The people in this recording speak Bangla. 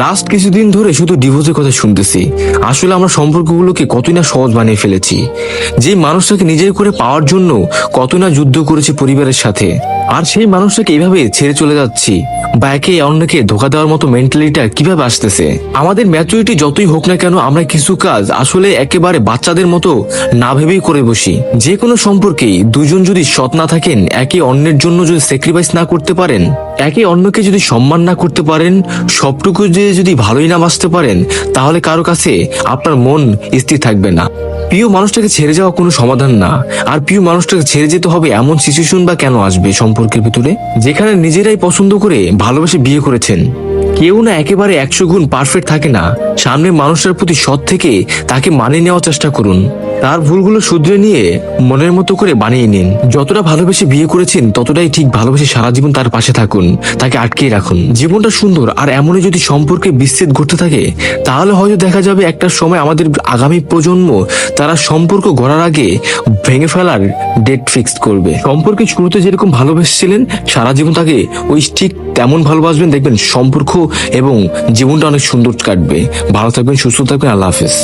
লাস্ট কিছুদিন ধরে শুধু ডিভোর্সের কথা শুনতেছি। আসলে আমরা সম্পর্কগুলোকে কতই না সহজ বানিয়ে ফেলেছি। যে মানুষটাকে নিজের করে পাওয়ার জন্য কত না যুদ্ধ করেছি পরিবারের সাথে। আর সেই মানুষটাকে এইভাবে ছেড়ে চলে যাচ্ছি বা একে অন্যকে ধোকা দেওয়ার মতো মেন্টালিটিটা কীভাবে আসতেছে? আমাদের ম্যাচুরিটি যতই হোক না কেন আমরা কিছু কাজ আসলে একেবারে বাচ্চাদের মতো না ভেবেই করে বসি। যে কোনো সম্পর্কেই দুজন যদি সৎ না থাকেন, একে অন্যের জন্য যদি স্যাক্রিফাইস না করতে পারেন, একে অন্যকে যদি সম্মান না করতে পারেন, সবটুকু যে যদি ভালোই না বাঁচতে পারেন, তাহলে কারও কাছে আপনার মন স্থির থাকবে না। প্রিয় মানুষটাকে ছেড়ে যাওয়া কোনো সমাধান না। আর প্রিয় মানুষটাকে ছেড়ে যেতে হবে এমন সিচুয়েশন বা কেন আসবে সম্পর্কের ভিতরে? যেখানে নিজেরাই পছন্দ করে ভালোবেসে বিয়ে করেছেন। কেউ না একেবারে একশো গুণ পারফেক্ট থাকে না। সামনে মানুষটার প্রতি সৎ থেকে তাকে মানিয়ে নেওয়ার চেষ্টা করুন। তার ভুলগুলো শুধরে নিয়ে মনের মতো করে বানিয়ে নিন। যতটা ভালোবেসে বিয়ে করেছেন, ততটাই ঠিক ভালোবেসে সারা জীবন তার পাশে থাকুন। তাকে আটকে রাখুন। জীবনটা সুন্দর, আর এমনই যদি সম্পর্কে বিচ্ছেদ ঘটতে থাকে, তাহলে হয়তো দেখা যাবে একটা সময় আমাদের আগামী প্রজন্ম তারা সম্পর্ক গড়ার আগে ভেঙে ফেলার ডেট ফিক্সড করবে। সম্পর্কে শুরুতে যেরকম ভালোবেসেছিলেন, সারা জীবন তাকে ওই ঠিক তেমন ভালোবাসবেন। দেখবেন সম্পর্ক এবং জীবনটা অনেক সুন্দর কাটবে। ভালো থাকবেন, সুস্থ থাকবেন, আল্লাহ হাফেজ।